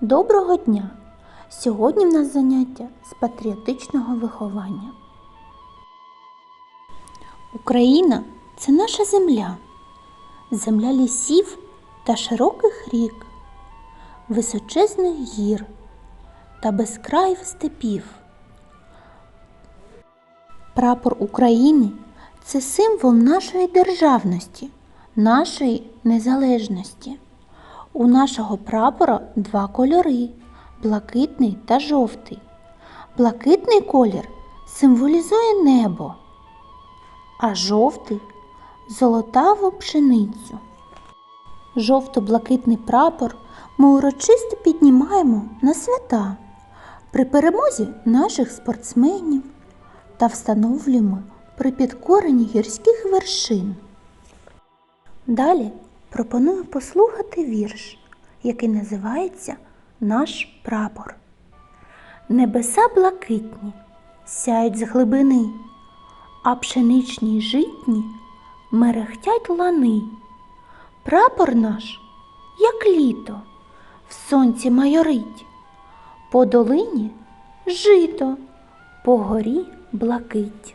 Доброго дня! Сьогодні в нас заняття з патріотичного виховання. Україна це наша земля, земля лісів та широких рік, височезних гір та безкраїв степів. Прапор України це символ нашої державності, нашої незалежності. У нашого прапора два кольори блакитний та жовтий. Блакитний колір символізує небо, а жовтий золотаву пшеницю. Жовто-блакитний прапор ми урочисто піднімаємо на свята при перемозі наших спортсменів та встановлюємо при підкоренні гірських вершин. Далі пропоную послухати вірш, який називається Наш прапор. Небеса блакитні сяють з глибини, а пшеничні житні мерехтять лани. Прапор наш, як літо, в сонці майорить, по долині жито, по горі блакить.